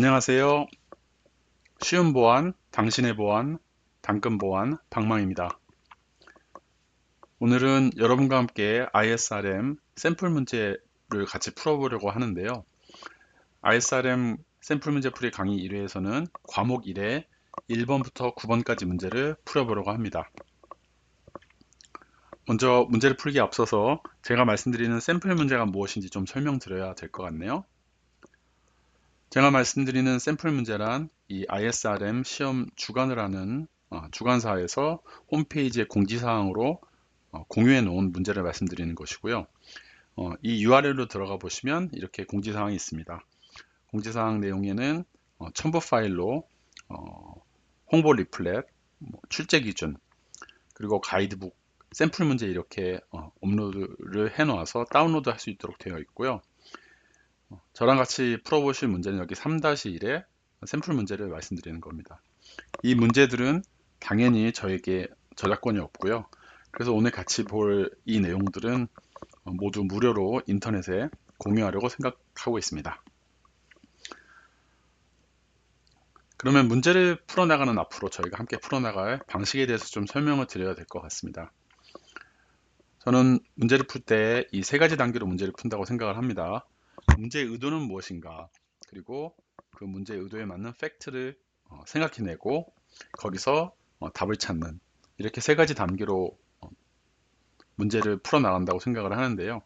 안녕하세요. 쉬운 보안, 당신의 보안, 당근 보안, 방망입니다. 오늘은 여러분과 함께 ISRM 샘플 문제를 같이 풀어보려고 하는데요. ISRM 샘플 문제 풀이 강의 1회에서는 과목 1에 1번부터 9번까지 문제를 풀어보려고 합니다. 먼저 문제를 풀기에 앞서서 제가 말씀드리는 샘플 문제가 무엇인지 좀 설명드려야 될 것 같네요. 제가 말씀드리는 샘플 문제란 이 ISRM 시험 주관을 하는 어, 주관사에서 홈페이지의 공지사항으로 어, 공유해 놓은 문제를 말씀드리는 것이고요. 어, 이 URL로 들어가 보시면 이렇게 공지사항이 있습니다. 공지사항 내용에는 어, 첨부 파일로 어, 홍보 리플렛, 뭐 출제 기준, 그리고 가이드북, 샘플 문제 이렇게 어, 업로드를 해 놓아서 다운로드 할 수 있도록 되어 있고요. 저랑 같이 풀어보실 문제는 여기 3-1의 샘플 문제를 말씀드리는 겁니다. 이 문제들은 당연히 저에게 저작권이 없고요. 그래서 오늘 같이 볼 이 내용들은 모두 무료로 인터넷에 공유하려고 생각하고 있습니다. 그러면 문제를 풀어나가는 앞으로 저희가 함께 풀어나갈 방식에 대해서 좀 설명을 드려야 될 것 같습니다. 저는 문제를 풀 때 이 세 가지 단계로 문제를 푼다고 생각을 합니다. 문제의 의도는 무엇인가 그리고 그 문제의 의도에 맞는 팩트를 어, 생각해내고 거기서 어, 답을 찾는 이렇게 세 가지 단계로 어, 문제를 풀어나간다고 생각을 하는데요.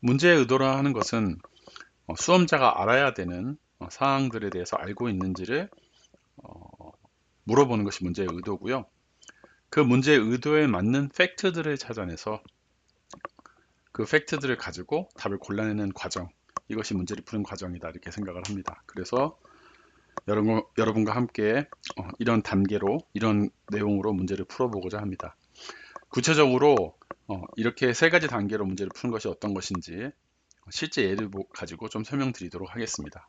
문제의 의도라 하는 것은 어, 수험자가 알아야 되는 어, 사항들에 대해서 알고 있는지를 어, 물어보는 것이 문제의 의도고요. 그 문제의 의도에 맞는 팩트들을 찾아내서 그 팩트들을 가지고 답을 골라내는 과정 이것이 문제를 푸는 과정이다 이렇게 생각을 합니다. 그래서 여러분, 여러분과 함께 어, 이런 단계로 이런 내용으로 문제를 풀어보고자 합니다. 구체적으로 어, 이렇게 세 가지 단계로 문제를 푸는 것이 어떤 것인지 실제 예를 가지고 좀 설명드리도록 하겠습니다.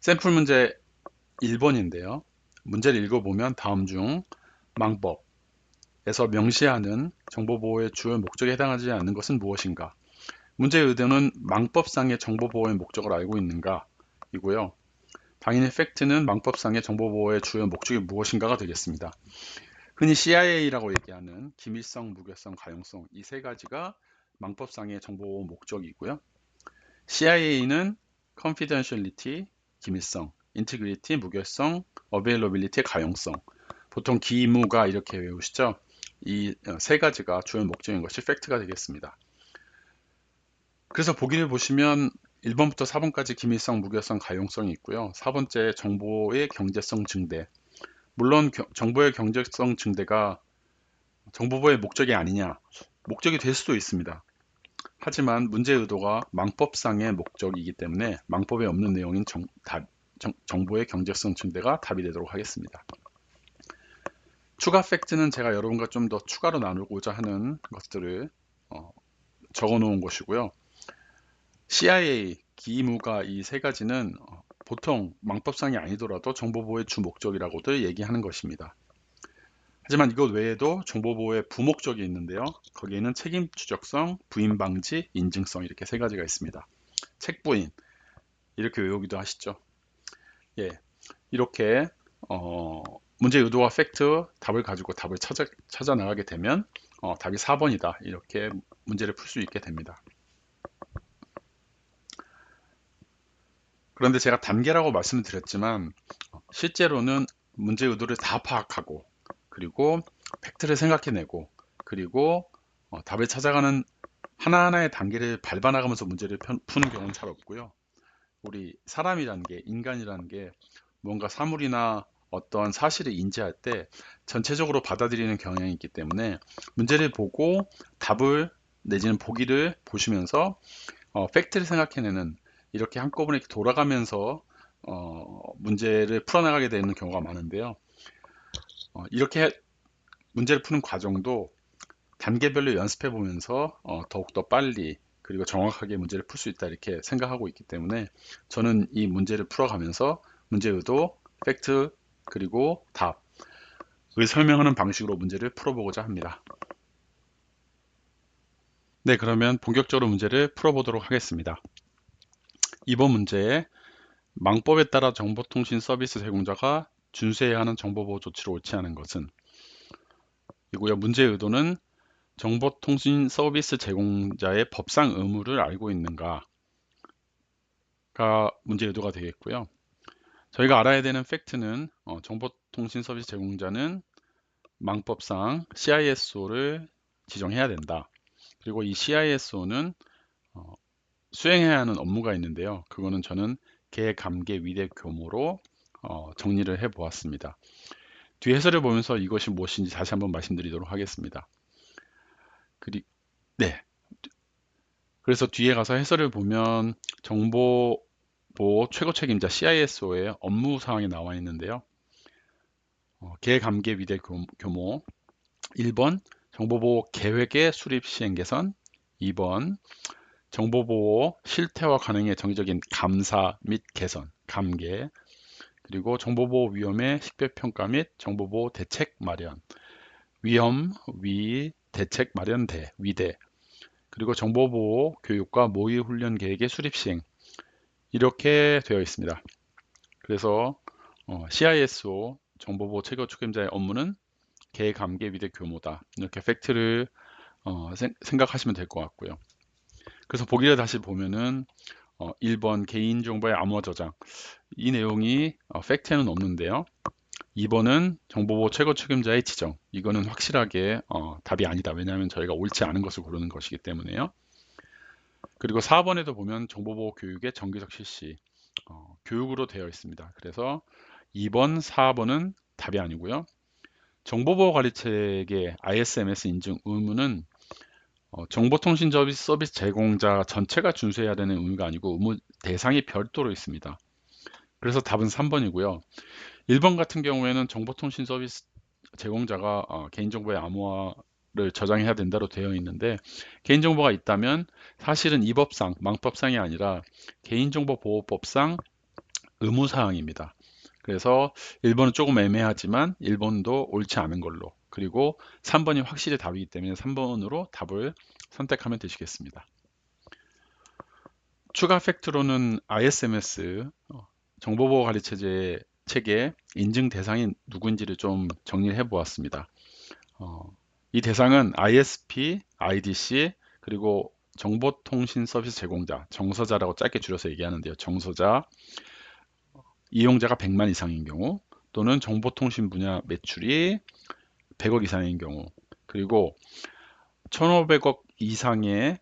샘플 문제 1번인데요. 문제를 읽어보면 다음 중 망법에서 명시하는 정보보호의 주요 목적에 해당하지 않는 것은 무엇인가? 문제의 의도는 망법상의 정보보호의 목적을 알고 있는가? 이고요. 당연히 팩트는 망법상의 정보보호의 주요 목적이 무엇인가가 되겠습니다. 흔히 CIA라고 얘기하는 기밀성, 무결성, 가용성 이 세 가지가 망법상의 정보보호 목적이고요. CIA는 confidentiality, 기밀성, integrity, 무결성, availability, 가용성 보통 기무가 이렇게 외우시죠. 이 세 가지가 주요 목적인 것이 팩트가 되겠습니다. 그래서 보기를 보시면 1번부터 4번까지 기밀성, 무결성, 가용성이 있고요. 4번째 정보의 경제성 증대. 물론 겨, 정보의 경제성 증대가 정보보의 목적이 아니냐. 목적이 될 수도 있습니다. 하지만 문제 의도가 망법상의 목적이기 때문에 망법에 없는 내용인 정, 답, 정, 정보의 경제성 증대가 답이 되도록 하겠습니다. 추가 팩트는 제가 여러분과 좀 더 추가로 나누고자 하는 것들을 어, 적어 놓은 것이고요. CIA, 기무가 이 세 가지는 어, 보통 망법상이 아니더라도 정보보호의 주 목적이라고도 얘기하는 것입니다. 하지만 이것 외에도 정보보호의 부목적이 있는데요. 거기에는 책임 추적성, 부인 방지, 인증성 이렇게 세 가지가 있습니다. 책부인 이렇게 외우기도 하시죠. 예, 이렇게 어, 문제 의도와 팩트 답을 가지고 답을 찾아, 찾아 나가게 되면 어, 답이 4번이다 이렇게 문제를 풀 수 있게 됩니다. 그런데 제가 단계라고 말씀을 드렸지만 실제로는 문제 의도를 다 파악하고 그리고 팩트를 생각해내고 그리고 어, 답을 찾아가는 하나하나의 단계를 밟아나가면서 문제를 푸는 경우는 잘 없고요. 우리 사람이라는 게 인간이라는 게 뭔가 사물이나 어떤 사실을 인지할 때 전체적으로 받아들이는 경향이 있기 때문에 문제를 보고 답을 내지는 보기를 보시면서 어, 팩트를 생각해내는 이렇게 한꺼번에 돌아가면서 어, 문제를 풀어나가게 되는 경우가 많은데요. 어, 이렇게 문제를 푸는 과정도 단계별로 연습해 보면서 어, 더욱더 빨리 그리고 정확하게 문제를 풀 수 있다 이렇게 생각하고 있기 때문에 저는 이 문제를 풀어가면서 문제 의도, 팩트 그리고 답을 설명하는 방식으로 문제를 풀어보고자 합니다. 네, 그러면 본격적으로 문제를 풀어보도록 하겠습니다. 이번 문제에 망법에 따라 정보통신 서비스 제공자가 준수해야 하는 정보보호 조치를 옳지 않은 것은 이고요. 문제의 의도는 정보통신 서비스 제공자의 법상 의무를 알고 있는가가 문제 의도가 되겠고요. 저희가 알아야 되는 팩트는 어, 정보통신 서비스 제공자는 망법상 CISO를 지정해야 된다. 그리고 이 CISO는 어, 수행해야 하는 업무가 있는데요. 그거는 저는 개감계 위대 교모로 어, 정리를 해 보았습니다. 뒤 해설을 보면서 이것이 무엇인지 다시 한번 말씀드리도록 하겠습니다. 그리 네. 그래서 뒤에 가서 해설을 보면 정보 보호 최고 책임자 CISO의 업무 사항이 나와 있는데요. 어, 개감계 위대 교- 교모 1번 정보보호 계획의 수립 시행 개선 2번 정보보호 실태화 가능의 정기적인 감사 및 개선 감계 그리고 정보보호 위험의 식별평가 및 정보보호 대책 마련 위험 위 대책 마련대 위대 그리고 정보보호 교육과 모의 훈련 계획의 수립 시행 이렇게 되어 있습니다. 그래서 어, CISO 정보보호 최고 책임자의 업무는 개감계 위대 교모다 이렇게 팩트를 어, 생- 생각하시면 될 것 같고요. 그래서 보기를 다시 보면은 어, 1번 개인정보의 암호화 저장 이 내용이 어, 팩트에는 없는데요. 2번은 정보보호 최고 책임자의 지정 이거는 확실하게 어, 답이 아니다. 왜냐하면 저희가 옳지 않은 것을 고르는 것이기 때문에요. 그리고 4번에도 보면 정보보호 교육의 정기적 실시 어, 교육으로 되어 있습니다. 그래서 2번, 4번은 답이 아니고요. 정보보호 관리체계 ISMS 인증 의무는 어, 정보통신 서비스, 서비스 제공자 전체가 준수해야 되는 의무가 아니고 의무 대상이 별도로 있습니다. 그래서 답은 3번이고요. 1번 같은 경우에는 정보통신 서비스 제공자가 어, 개인정보의 암호화를 저장해야 된다로 되어 있는데 개인정보가 있다면 사실은 이 법상, 망법상이 아니라 개인정보보호법상 의무사항입니다. 그래서 1번은 조금 애매하지만 1번도 옳지 않은 걸로 그리고 3번이 확실히 답이기 때문에 3번으로 답을 선택하면 되시겠습니다. 추가 팩트로는 ISMS 어, 정보보호관리체제 체계 인증 대상이 누구인지를 좀 정리를 해 보았습니다. 어, 이 대상은 ISP, IDC 그리고 정보통신 서비스 제공자, 정서자라고 짧게 줄여서 얘기하는데요. 정서자, 이용자가 100만 이상인 경우 또는 정보통신 분야 매출이 100억 이상인 경우 그리고 1,500억 이상의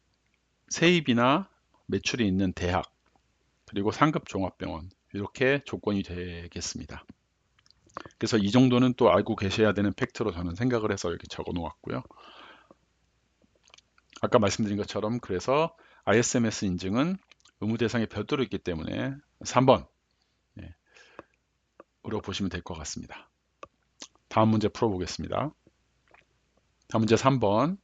세입이나 매출이 있는 대학 그리고 상급 종합병원 이렇게 조건이 되겠습니다. 그래서 이 정도는 또 알고 계셔야 되는 팩트로 저는 생각을 해서 이렇게 적어 놓았고요. 아까 말씀드린 것처럼 그래서 ISMS 인증은 의무 대상이 별도로 있기 때문에 3번 예, 으로 보시면 될 것 같습니다. 다음 문제 풀어보겠습니다. 다음 문제 3번.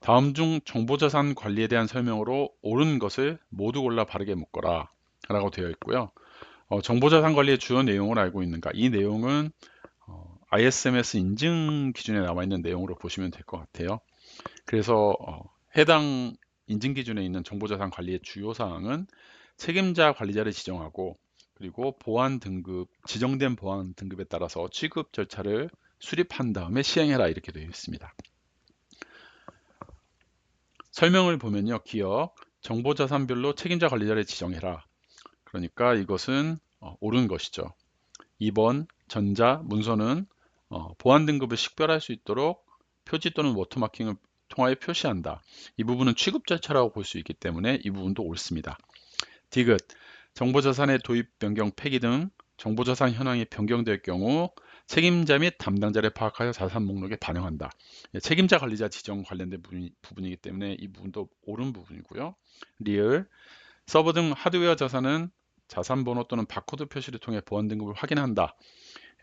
다음 중 정보자산 관리에 대한 설명으로 옳은 것을 모두 골라 바르게 묶어라 라고 되어 있고요. 어, 정보자산 관리의 주요 내용을 알고 있는가? 이 내용은 어, ISMS 인증 기준에 나와 있는 내용으로 보시면 될 것 같아요. 그래서 어, 해당 인증 기준에 있는 정보자산 관리의 주요 사항은 책임자 관리자를 지정하고 그리고 보안 등급 지정된 보안 등급에 따라서 취급 절차를 수립한 다음에 시행해라 이렇게 되어 있습니다. 설명을 보면요. 기억, 정보 자산별로 책임자 관리자를 지정해라. 그러니까 이것은 어, 옳은 것이죠. 2번 전자 문서는 어, 보안 등급을 식별할 수 있도록 표지 또는 워터마킹을 통하여 표시한다. 이 부분은 취급 절차라고 볼 수 있기 때문에 이 부분도 옳습니다. 디귿 정보자산의 도입, 변경, 폐기 등 정보자산 현황이 변경될 경우 책임자 및 담당자를 파악하여 자산 목록에 반영한다. 예, 책임자 관리자 지정 관련된 부분이, 부분이 기 때문에 이 부분도 옳은 부분이고요. 리얼 서버 등 하드웨어 자산은 자산 번호 또는 바코드 표시를 통해 보안 등급을 확인한다.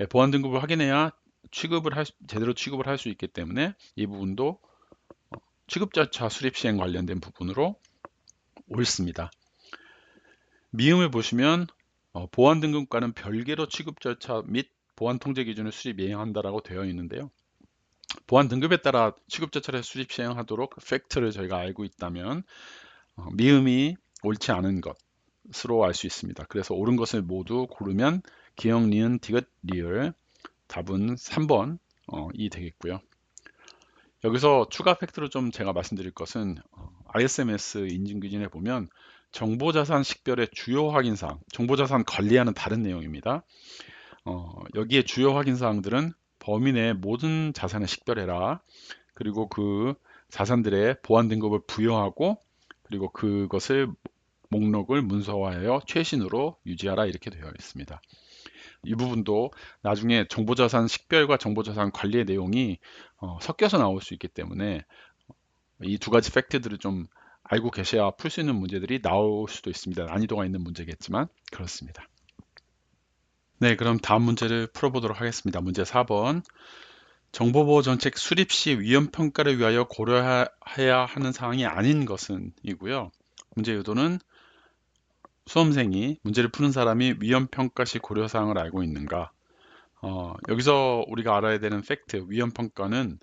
예, 보안 등급을 확인해야 취급을 할, 수- 제대로 취급을 할 수 있기 때문에 이 부분도 어, 취급 절차 수립 시행 관련된 부분으로 옳습니다. 미음을 보시면 어, 보안 등급과는 별개로 취급 절차 및 보안 통제 기준을 수립 이행한다라고 되어 있는데요. 보안 등급에 따라 취급 절차를 수립 시행하도록 팩트를 저희가 알고 있다면 어, 미음이 옳지 않은 것 것으로 알 수 있습니다. 그래서 옳은 것을 모두 고르면 기억, 니은, 디귿, 리을 답은 3번 어, 이 되겠고요. 여기서 추가 팩트로 좀 제가 말씀드릴 것은 어, ISMS 인증 기준에 보면 정보자산 식별의 주요 확인사항, 정보자산 관리하는 다른 내용입니다. 어, 여기에 주요 확인사항들은 내 모든 자산을 식별해라. 그리고 그 자산들의 보안 등급을 부여하고 그리고 그것을 목록을 문서화하여 최신으로 유지하라 이렇게 되어 있습니다. 이 부분도 나중에 정보자산 식별과 정보자산 관리의 내용이 어, 섞여서 나올 수 있기 때문에 이 두 가지 팩트들을 좀 알고 계셔야 풀 수 있는 문제들이 나올 수도 있습니다. 난이도가 있는 문제겠지만 그렇습니다. 네, 그럼 다음 문제를 풀어보도록 하겠습니다. 문제 4번. 정보보호 정책 수립 시 위험 평가를 위하여 고려해야 하는 사항이 아닌 것은 이고요. 문제 의도는 수험생이 문제를 푸는 사람이 위험 평가 시 고려 사항을 알고 있는가? 어, 여기서 우리가 알아야 되는 팩트, 위험 평가는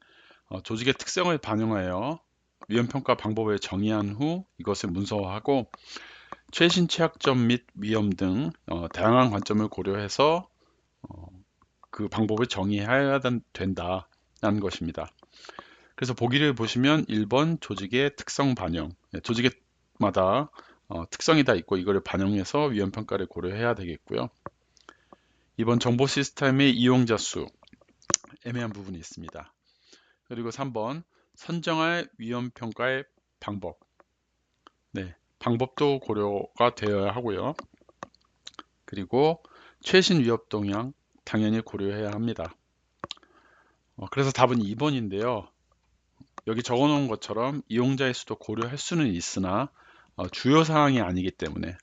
어, 조직의 특성을 반영하여 위험 평가 방법을 정의한 후 이것을 문서화하고 최신 취약점 및 위험 등 어, 다양한 관점을 고려해서 어, 그 방법을 정의해야 된다는 것입니다. 그래서 보기를 보시면 1번 조직의 특성 반영, 네, 조직마다 어, 특성이 다 있고 이거를 반영해서 위험 평가를 고려해야 되겠고요. 이번 정보 시스템의 이용자 수 애매한 부분이 있습니다. 그리고 3번 선정할 위험 평가의 방법. 네, 방법도 고려가 되어야 하고요. 그리고 최신 위협 동향 당연히 고려해야 합니다. 어, 그래서 답은 2번인데요. 여기 적어 놓은 것처럼 이용자의 수도 고려할 수는 있으나 어, 주요 사항이 아니기 때문에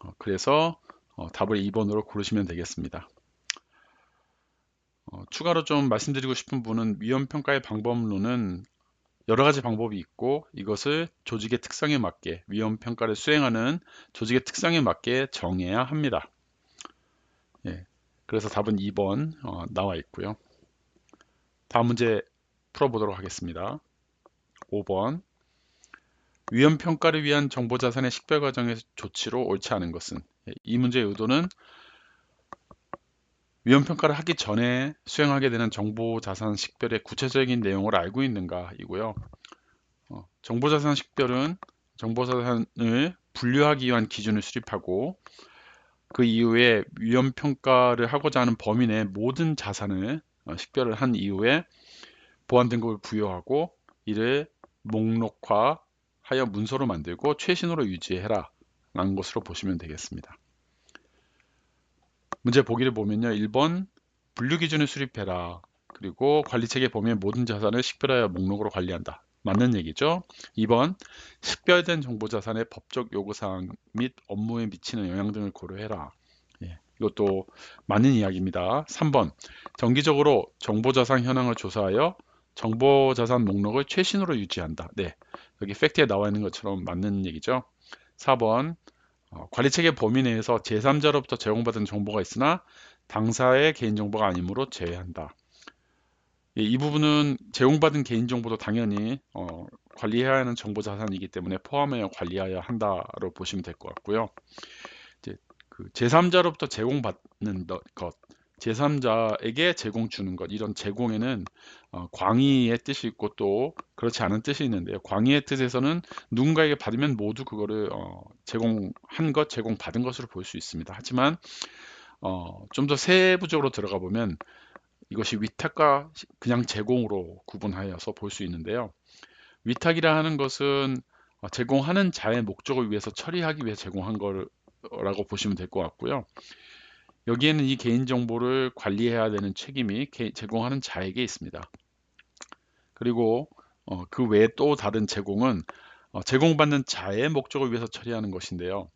어, 그래서 어, 답을 2번으로 고르시면 되겠습니다. 어, 추가로 좀 말씀드리고 싶은 분은 위험평가의 방법론은 여러 가지 방법이 있고 이것을 조직의 특성에 맞게 위험 평가를 수행하는 조직의 특성에 맞게 정해야 합니다. 예, 그래서 답은 2번 어, 나와 있고요. 다음 문제 풀어보도록 하겠습니다. 5번 위험 평가를 위한 정보 자산의 식별 과정의 조치로 옳지 않은 것은 예, 이 문제의 의도는 위험 평가를 하기 전에 수행하게 되는 정보 자산 식별의 구체적인 내용을 알고 있는가 이고요. 어, 정보 자산 식별은 정보 자산을 분류하기 위한 기준을 수립하고 그 이후에 위험 평가를 하고자 하는 범위 내 모든 자산을 어, 식별을 한 이후에 보안 등급을 부여하고 이를 목록화 하여 문서로 만들고 최신으로 유지해라 라는 것으로 보시면 되겠습니다. 문제 보기를 보면요. 1번 분류 기준을 수립해라. 그리고 관리체계 범위의 모든 자산을 식별하여 목록으로 관리한다. 맞는 얘기죠. 2번 식별된 정보 자산의 법적 요구사항 및 업무에 미치는 영향 등을 고려해라. 예, 이것도 맞는 이야기입니다. 3번 정기적으로 정보 자산 현황을 조사하여 정보 자산 목록을 최신으로 유지한다. 네, 여기 팩트에 나와 있는 것처럼 맞는 얘기죠. 4번 어, 관리체계 범위 내에서 제3자로부터 제공받은 정보가 있으나 당사의 개인정보가 아니므로 제외한다. 예, 이 부분은 제공받은 개인정보도 당연히 어, 관리해야 하는 정보 자산이기 때문에 포함하여 관리해야 한다로 보시면 될 것 같고요. 이제 그 제3자로부터 제공받는 것, 제3자에게 제공 주는 것 이런 제공에는 어, 광의의 뜻이 있고 또 그렇지 않은 뜻이 있는데요. 광의의 뜻에서는 누군가에게 받으면 모두 그거를 어, 제공한 것, 제공받은 것으로 볼 수 있습니다. 하지만 어, 좀 더 세부적으로 들어가 보면 이것이 위탁과 그냥 제공으로 구분하여서 볼 수 있는데요. 위탁이라 하는 것은 어, 제공하는 자의 목적을 위해서 처리하기 위해 제공한 거라고 보시면 될 것 같고요. 여기에는 이 개인정보를 관리해야 되는 책임이 제공하는 자에게 있습니다. 그리고 어, 그 외에 또 다른 제공은 어, 제공받는 자의 목적을 위해서 처리하는 것인데요.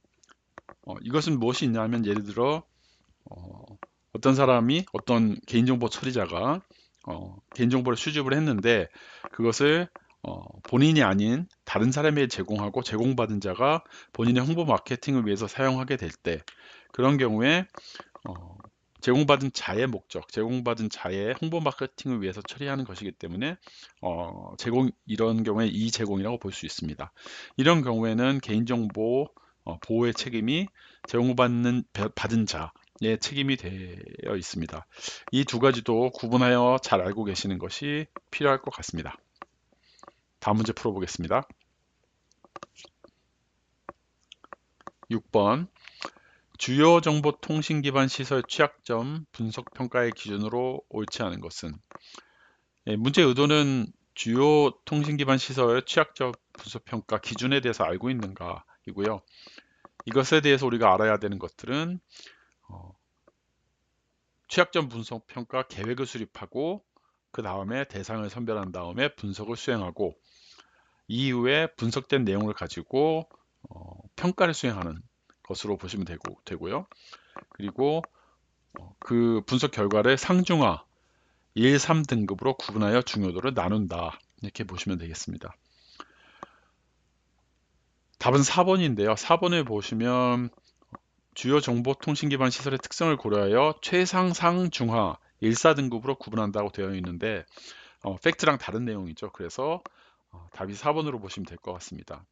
어, 이것은 무엇이 있냐면 예를 들어 어, 떤 사람이 어떤 개인정보 처리자가 어, 개인정보를 수집을 했는데 그것을 어, 본인이 아닌 다른 사람에게 제공하고 제공받은 자가 본인의 홍보 마케팅을 위해서 사용하게 될 때 그런 경우에 어, 제공받은 자의 목적, 제공받은 자의 홍보 마케팅을 위해서 처리하는 것이기 때문에 어, 제공 이런 경우에 이 제공이라고 볼 수 있습니다. 이런 경우에는 개인정보 어, 보호의 책임이 제공받는 받은 자의 책임이 되어 있습니다. 이 두 가지도 구분하여 잘 알고 계시는 것이 필요할 것 같습니다. 다음 문제 풀어보겠습니다. 6번 주요 정보 통신 기반 시설 취약점 분석 평가의 기준으로 옳지 않은 것은 예, 문제 의도는 주요 통신 기반 시설 취약점 분석 평가 기준에 대해서 알고 있는가 이고요. 이것에 대해서 우리가 알아야 되는 것들은 어, 취약점 분석 평가 계획을 수립하고 그 다음에 대상을 선별한 다음에 분석을 수행하고 이후에 분석된 내용을 가지고 어, 평가를 수행하는 것으로 보시면 되고, 되고요. 그리고 어, 그 분석 결과를 상중하 1, 3등급으로 구분하여 중요도를 나눈다. 이렇게 보시면 되겠습니다. 답은 4번인데요. 4번을 보시면 주요 정보통신 기반 시설의 특성을 고려하여 최상, 상, 중하 1, 4등급으로 구분한다고 되어 있는데 어, 팩트랑 다른 내용이죠. 그래서 어, 답이 4번으로 보시면 될 것 같습니다.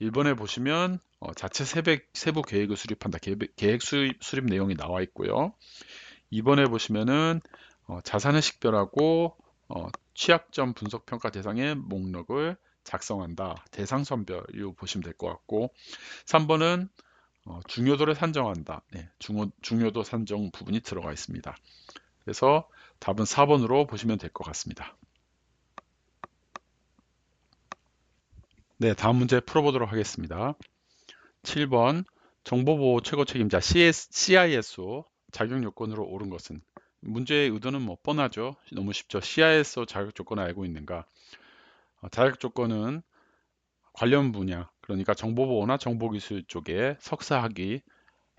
1번에 보시면 어, 자체 세백, 세부 계획을 수립한다. 계획, 계획 수립, 수립, 내용이 나와 있고요. 2번에 보시면은 어, 자산을 식별하고 어, 취약점 분석 평가 대상의 목록을 작성한다. 대상 선별 이 보시면 될 것 같고 3번은 어, 중요도를 산정한다. 네, 중요, 중요도 산정 부분이 들어가 있습니다. 그래서 답은 4번으로 보시면 될 것 같습니다. 네, 다음 문제 풀어보도록 하겠습니다. 7번 정보보호 최고 책임자 CS, CISO 자격 요건으로 옳은 것은 문제의 의도는 뭐 뻔하죠. 너무 쉽죠. CISO 자격 조건을 알고 있는가? 어, 자격 조건은 관련 분야, 그러니까 정보보호나 정보기술 쪽에 석사학위,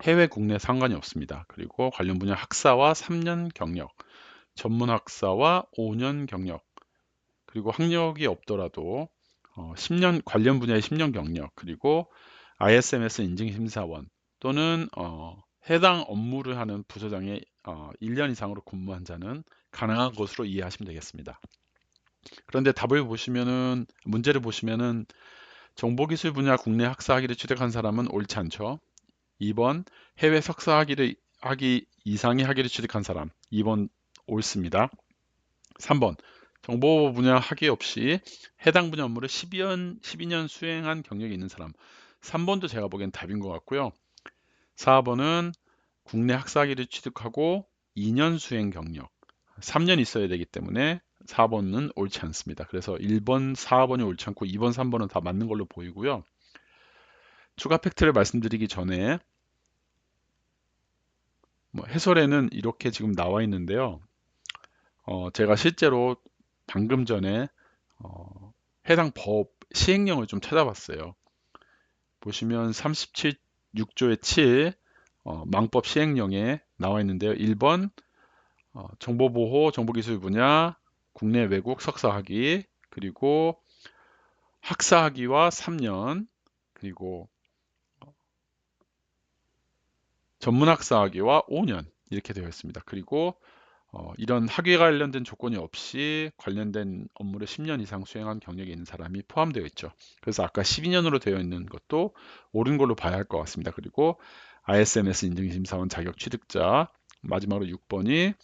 해외 국내 상관이 없습니다. 그리고 관련 분야 학사와 3년 경력, 전문 학사와 5년 경력, 그리고 학력이 없더라도 어, 10년 관련 분야의 10년 경력 그리고 ISMS 인증 심사원 또는 어, 해당 업무를 하는 부서장의 어, 1년 이상으로 근무한 자는 가능한 것으로 이해하시면 되겠습니다. 그런데 답을 보시면은 문제를 보시면은 정보기술 분야 국내 학사 학위를 취득한 사람은 옳지 않죠. 2번 해외 석사 학위를 학위 이상의 학위를 취득한 사람 2번 옳습니다. 3번 정보 분야 학위 없이 해당 분야 업무를 12년, 12년 수행한 경력이 있는 사람 3번도 제가 보기엔 답인 것 같고요. 4번은 국내 학사학위를 취득하고 2년 수행 경력 3년 있어야 되기 때문에 4번은 옳지 않습니다. 그래서 1번, 4번이 옳지 않고 2번, 3번은 다 맞는 걸로 보이고요. 추가 팩트를 말씀드리기 전에 뭐 해설에는 이렇게 지금 나와 있는데요. 어, 제가 실제로 방금 전에 어, 해당 법 시행령을 좀 찾아봤어요. 보시면 37 6조의 7 어, 망법 시행령에 나와 있는데요. 1번 어, 정보보호 정보기술 분야 국내 외국 석사학위 그리고 학사학위와 3년 그리고 어, 전문학사학위와 5년 이렇게 되어 있습니다. 그리고 어, 이런 학위 관련된 조건이 없이 관련된 업무를 10년 이상 수행한 경력이 있는 사람이 포함되어 있죠. 그래서 아까 12년으로 되어 있는 것도 옳은 걸로 봐야 할 것 같습니다. 그리고 ISMS 인증심사원 자격 취득자 마지막으로 6번이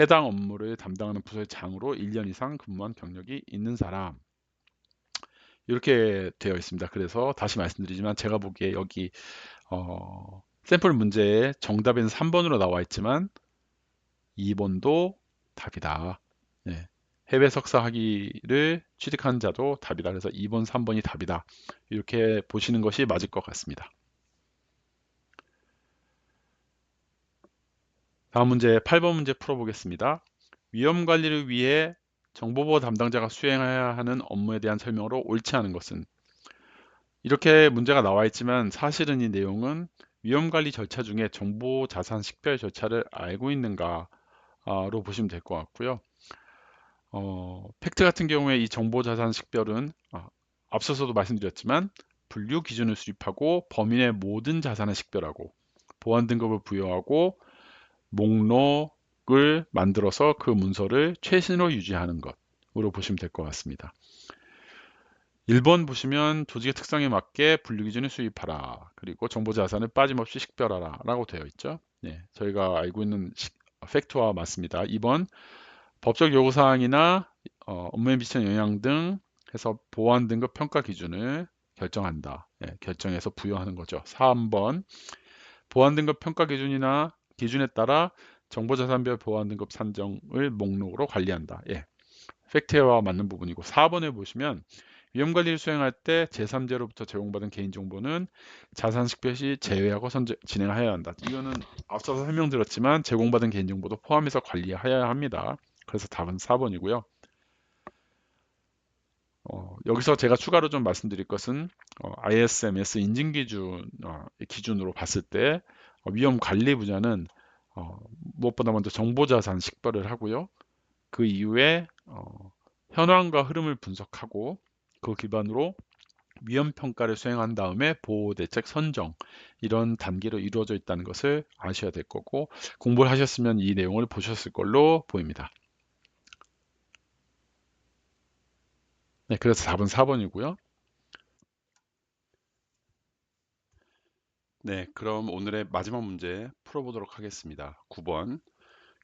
해당 업무를 담당하는 부서의 장으로 1년 이상 근무한 경력이 있는 사람 이렇게 되어 있습니다. 그래서 다시 말씀드리지만 제가 보기에 여기 어, 샘플 문제의 정답은 3번으로 나와 있지만 2번도 답이다. 네. 해외 석사 학위를 취득한 자도 답이다. 그래서 2번, 3번이 답이다. 이렇게 보시는 것이 맞을 것 같습니다. 다음 문제 8번 문제 풀어보겠습니다. 위험 관리를 위해 정보보호 담당자가 수행해야 하는 업무에 대한 설명으로 옳지 않은 것은 이렇게 문제가 나와 있지만 사실은 이 내용은 위험관리 절차 중에 정보 자산 식별 절차를 알고 있는가 로 보시면 될 것 같고요. 어, 팩트 같은 경우에 이 정보자산 식별은 아, 앞서서도 말씀드렸지만 분류 기준을 수립하고 범인의 모든 자산을 식별하고 보안 등급을 부여하고 목록을 만들어서 그 문서를 최신으로 유지하는 것으로 보시면 될 것 같습니다. 1번 보시면 조직의 특성에 맞게 분류 기준을 수립하라. 그리고 정보 자산을 빠짐없이 식별하라. 라고 되어 있죠. 네, 저희가 알고 있는 시- 팩트와 맞습니다. 2번 법적 요구사항이나 어, 업무에 미치는 영향 등 해서 보안 등급 평가 기준을 결정한다. 예, 결정해서 부여하는 거죠. 3번 보안 등급 평가 기준이나 기준에 따라 정보자산별 보안 등급 산정을 목록으로 관리한다. 예, 팩트와 맞는 부분이고 4번에 보시면 위험관리를 수행할 때 제3자로부터 제공받은 개인정보는 자산 식별 시 제외하고 선제, 진행하여야 한다. 이거는 앞서서 설명드렸지만 제공받은 개인정보도 포함해서 관리해야 합니다. 그래서 답은 4번이고요. 어, 여기서 제가 추가로 좀 말씀드릴 것은 어, ISMS 인증 기준 어, 기준으로 봤을 때 어, 위험 관리 분야는 어, 무엇보다 먼저 정보 자산 식별을 하고요. 그 이후에 어, 현황과 흐름을 분석하고 그 기반으로 위험 평가를 수행한 다음에 보호 대책 선정 이런 단계로 이루어져 있다는 것을 아셔야 될 거고 공부를 하셨으면 이 내용을 보셨을 걸로 보입니다. 네, 그래서 답은 4번이고요. 네, 그럼 오늘의 마지막 문제 풀어보도록 하겠습니다. 9번.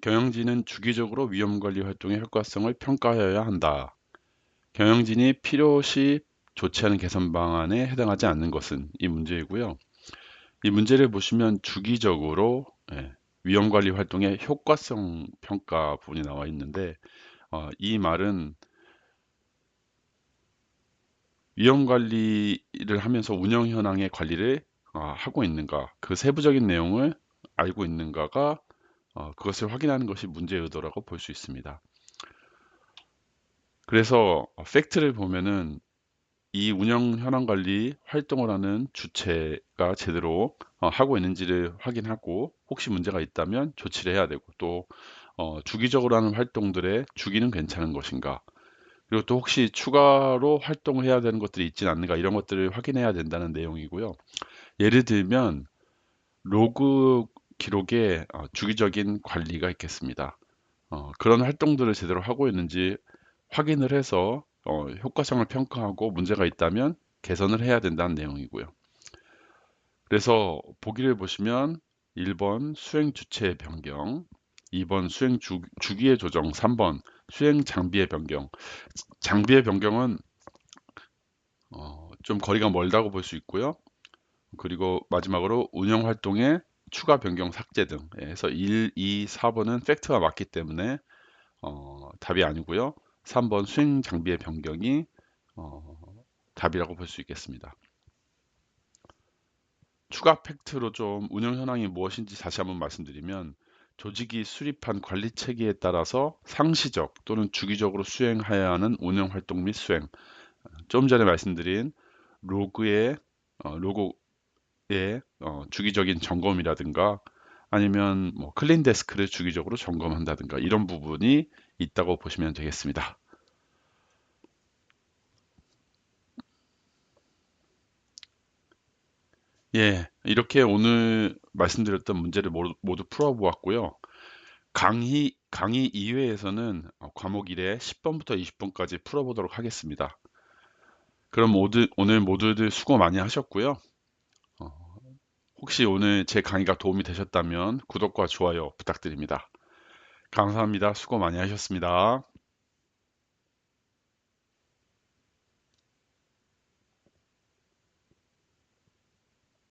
경영진은 주기적으로 위험관리 활동의 효과성을 평가하여야 한다. 경영진이 필요시 조치하는 개선 방안에 해당하지 않는 것은 이 문제이고요. 이 문제를 보시면 주기적으로 예, 위험관리 활동의 효과성 평가 부분이 나와 있는데 어, 이 말은 위험관리를 하면서 운영 현황의 관리를 어, 하고 있는가 그 세부적인 내용을 알고 있는가가 어, 그것을 확인하는 것이 문제의 의도라고 볼 수 있습니다. 그래서 어, 팩트를 보면은 이 운영 현황 관리 활동을 하는 주체가 제대로 어, 하고 있는지를 확인하고 혹시 문제가 있다면 조치를 해야 되고 또 어, 주기적으로 하는 활동들의 주기는 괜찮은 것인가 그리고 또 혹시 추가로 활동을 해야 되는 것들이 있지는 않는가 이런 것들을 확인해야 된다는 내용이고요. 예를 들면 로그 기록에 어, 주기적인 관리가 있겠습니다. 어, 그런 활동들을 제대로 하고 있는지 확인을 해서 어, 효과성을 평가하고 문제가 있다면 개선을 해야 된다는 내용이고요. 그래서 보기를 보시면 1번 수행 주체의 변경, 2번 수행 주, 주기의 조정, 3번 수행 장비의 변경. 장비의 변경은 어, 좀 거리가 멀다고 볼 수 있고요. 그리고 마지막으로 운영 활동의 추가 변경 삭제 등 해서 1, 2, 4번은 팩트가 맞기 때문에 어, 답이 아니고요. 3번 수행 장비의 변경이 어, 답이라고 볼 수 있겠습니다. 추가 팩트로 좀 운영 현황이 무엇인지 다시 한번 말씀드리면 조직이 수립한 관리 체계에 따라서 상시적 또는 주기적으로 수행해야 하는 운영 활동 및 수행. 좀 전에 말씀드린 로그의 어, 로고의 어, 주기적인 점검이라든가 아니면 뭐 클린 데스크를 주기적으로 점검한다든가 이런 부분이 있다고 보시면 되겠습니다. 예, 이렇게 오늘 말씀드렸던 문제를 모두, 모두 풀어보았고요. 강의, 강의 2회에서는 어, 과목 1에 10번부터 20번까지 풀어보도록 하겠습니다. 그럼 모두, 오늘 모두들 수고 많이 하셨고요. 어, 혹시 오늘 제 강의가 도움이 되셨다면 구독과 좋아요 부탁드립니다. 감사합니다. 수고 많이 하셨습니다.